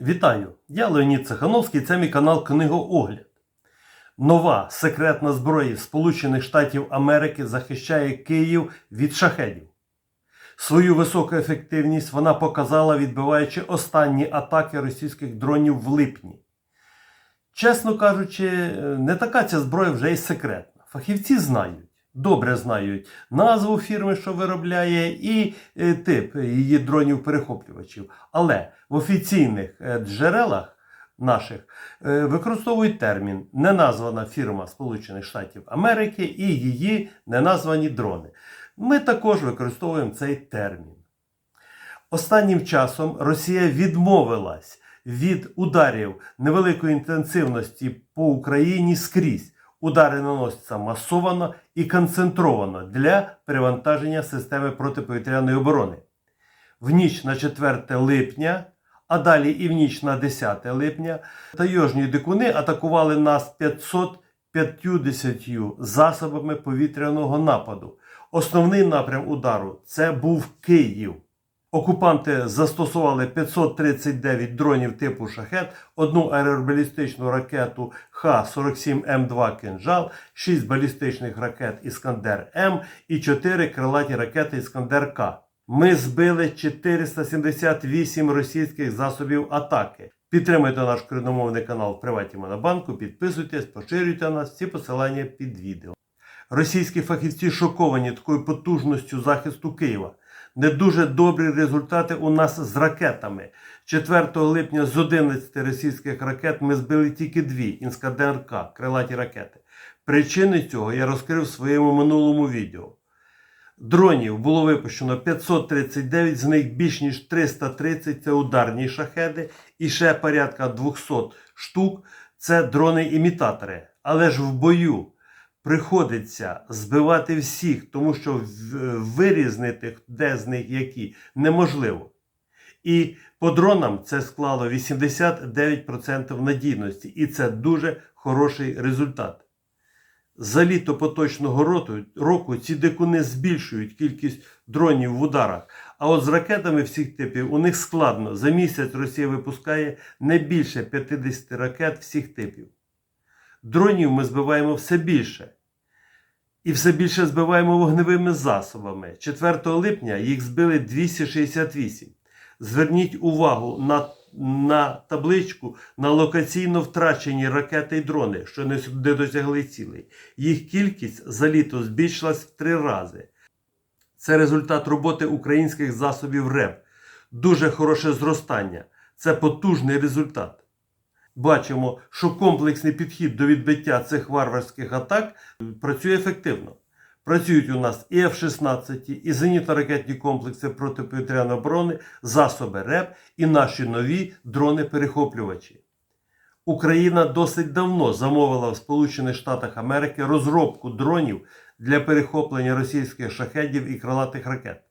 Вітаю! Я Леонід Цехановський, це мій канал Книгоогляд. Нова секретна зброя Сполучених Штатів Америки захищає Київ від шахедів. Свою високу ефективність вона показала, відбиваючи останні атаки російських дронів в липні. Чесно кажучи, не така ця зброя вже й секретна. Фахівці знають, добре знають назву фірми, що виробляє, і е, тип її дронів-перехоплювачів. Але в офіційних е, джерелах наших е, використовують термін неназвана фірма Сполучених Штатів Америки і її неназвані дрони. Ми також використовуємо цей термін. Останнім часом Росія відмовилась від ударів невеликої інтенсивності по Україні скрізь. Удари наносяться масовано і концентровано для перевантаження системи протиповітряної оборони. В ніч на 4 липня, а далі і в ніч на 10 липня, тайожні дикуни атакували нас 550 засобами повітряного нападу. Основний напрям удару це був Київ. Окупанти застосували 539 дронів типу шахет, одну аеробалістичну ракету Х-47М2 «Кинжал», 6 балістичних ракет Іскандер М і 4 крилаті ракети Іскандер К. Ми збили 478 російських засобів атаки. Підтримуйте наш україномовний канал в Приваті Монобанку, підписуйтесь, поширюйте нас, всі посилання під відео. Російські фахівці шоковані такою потужністю захисту Києва. Не дуже добрі результати у нас з ракетами. 4 липня з 11 російських ракет ми збили тільки дві Інскадер-К, крилаті ракети. Причини цього я розкрив в своєму минулому відео. Дронів було випущено 539, з них більш ніж 330 це ударні шахеди, і ще порядка 200 штук це дрони-імітатори. Але ж в бою приходиться збивати всіх, тому що вирізнити, де з них які, неможливо. І по дронам це склало 89% надійності, і це дуже хороший результат. За літо поточного року ці дикуни збільшують кількість дронів в ударах. А от з ракетами всіх типів у них складно. За місяць Росія випускає не більше 50 ракет всіх типів. Дронів ми збиваємо все більше. І все більше збиваємо вогневими засобами. 4 липня їх збили 268. Зверніть увагу на, на табличку на локаційно втрачені ракети і дрони, що не сюди досягли цілей. Їх кількість за літо збільшилась в три рази. Це результат роботи українських засобів РЕБ. Дуже хороше зростання. Це потужний результат. Бачимо, що комплексний підхід до відбиття цих варварських атак працює ефективно. Працюють у нас і F-16, і зенітно-ракетні комплекси протиповітряної оборони, засоби РЕП і наші нові дрони-перехоплювачі. Україна досить давно замовила в Сполучених Штатах Америки розробку дронів для перехоплення російських шахедів і крилатих ракет.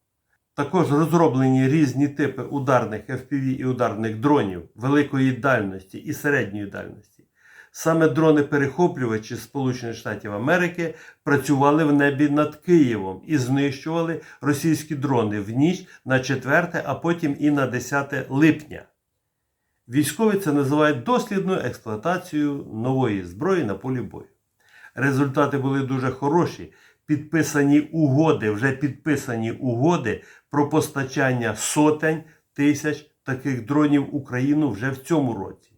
Також розроблені різні типи ударних FPV і ударних дронів великої дальності і середньої дальності. Саме дрони-перехоплювачі Сполучених Штатів Америки працювали в небі над Києвом і знищували російські дрони в ніч на 4, а потім і на 10 липня. Військові це називають дослідною експлуатацією нової зброї на полі бою. Результати були дуже хороші. Підписані угоди, вже підписані угоди про постачання сотень тисяч таких дронів в Україну вже в цьому році.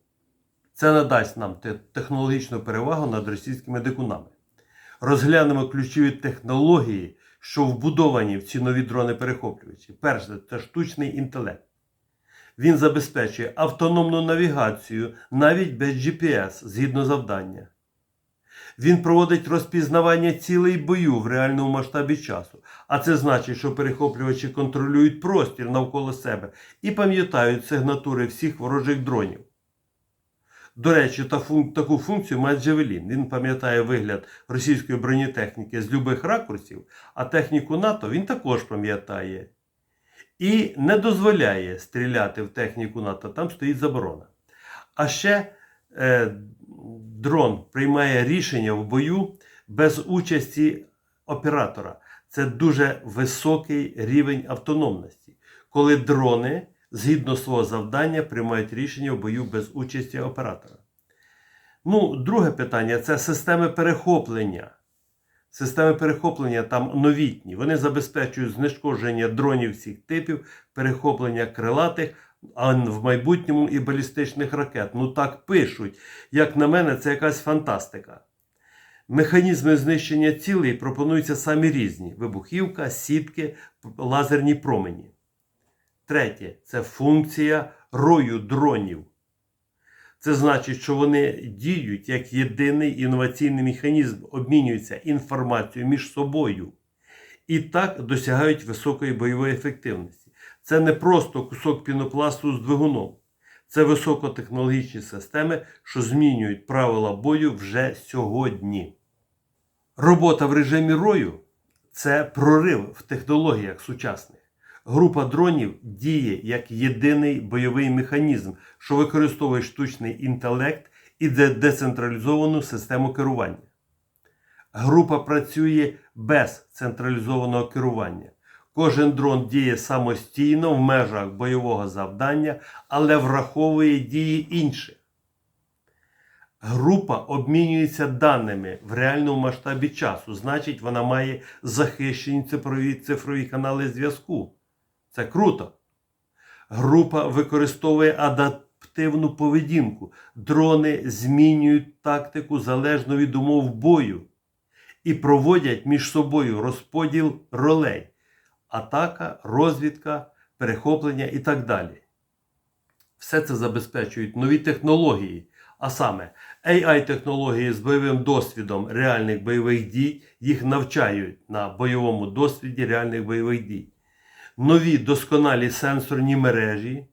Це надасть нам технологічну перевагу над російськими дикунами. Розглянемо ключові технології, що вбудовані в ці нові дрони-перехоплювачі. Перше, це штучний інтелект. Він забезпечує автономну навігацію навіть без GPS згідно завдання. Він проводить розпізнавання цілей бою в реальному масштабі часу. А це значить, що перехоплювачі контролюють простір навколо себе і пам'ятають сигнатури всіх ворожих дронів. До речі, та фун- таку функцію має Джевелін. Він пам'ятає вигляд російської бронетехніки з любих ракурсів, а техніку НАТО він також пам'ятає. І не дозволяє стріляти в техніку НАТО, там стоїть заборона. А ще е, дрон приймає рішення в бою без участі оператора. Це дуже високий рівень автономності, коли дрони згідно свого завдання, приймають рішення в бою без участі оператора. Ну, друге питання це системи перехоплення. Системи перехоплення там новітні. Вони забезпечують знешкодження дронів всіх типів, перехоплення крилатих, а в майбутньому і балістичних ракет. Ну так пишуть. Як на мене, це якась фантастика. Механізми знищення цілей пропонуються самі різні: вибухівка, сітки, лазерні промені. Третє це функція рою дронів. Це значить, що вони діють як єдиний інноваційний механізм, обмінюються інформацією між собою і так досягають високої бойової ефективності. Це не просто кусок пінопласту з двигуном, це високотехнологічні системи, що змінюють правила бою вже сьогодні. Робота в режимі рою це прорив в технологіях сучасних. Група дронів діє як єдиний бойовий механізм, що використовує штучний інтелект і децентралізовану систему керування. Група працює без централізованого керування. Кожен дрон діє самостійно в межах бойового завдання, але враховує дії інших. Група обмінюється даними в реальному масштабі часу, значить, вона має захищені цифрові, цифрові канали зв'язку. Це круто. Група використовує адаптивну поведінку. Дрони змінюють тактику залежно від умов бою і проводять між собою розподіл ролей: атака, розвідка, перехоплення і так далі. Все це забезпечують нові технології, а саме AI-технології з бойовим досвідом реальних бойових дій, їх навчають на бойовому досвіді реальних бойових дій. Нові досконалі сенсорні мережі,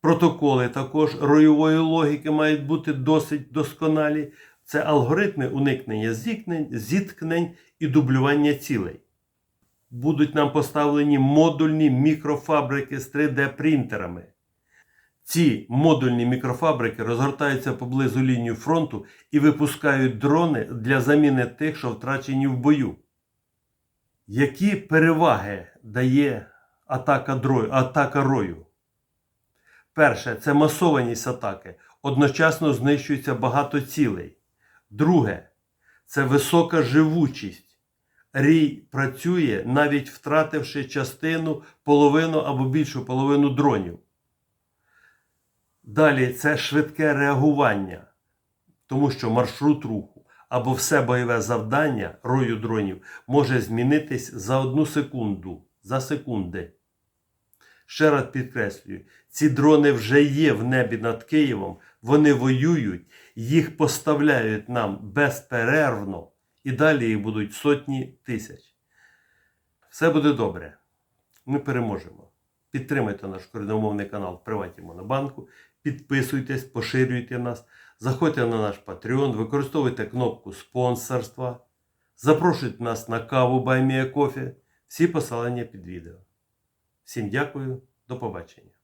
протоколи також ройової логіки мають бути досить досконалі. Це алгоритми уникнення зіткнень, зіткнень і дублювання цілей. Будуть нам поставлені модульні мікрофабрики з 3D-принтерами. Ці модульні мікрофабрики розгортаються поблизу лінії фронту і випускають дрони для заміни тих, що втрачені в бою. Які переваги дає атака, дрою, атака рою? Перше, це масованість атаки. Одночасно знищується багато цілей. Друге, це висока живучість. Рій працює, навіть втративши частину, половину або більшу половину дронів. Далі це швидке реагування, тому що маршрут руху або все бойове завдання рою дронів може змінитись за одну секунду, за секунди. Ще раз підкреслюю, ці дрони вже є в небі над Києвом, вони воюють, їх поставляють нам безперервно, і далі їх будуть сотні тисяч. Все буде добре. Ми переможемо. Підтримайте наш коріномовний канал в Приваті Монобанку, підписуйтесь, поширюйте нас, заходьте на наш Patreon, використовуйте кнопку спонсорства, запрошуйте нас на каву Баймія Кофі. Всі посилання під відео. Всім дякую, до побачення.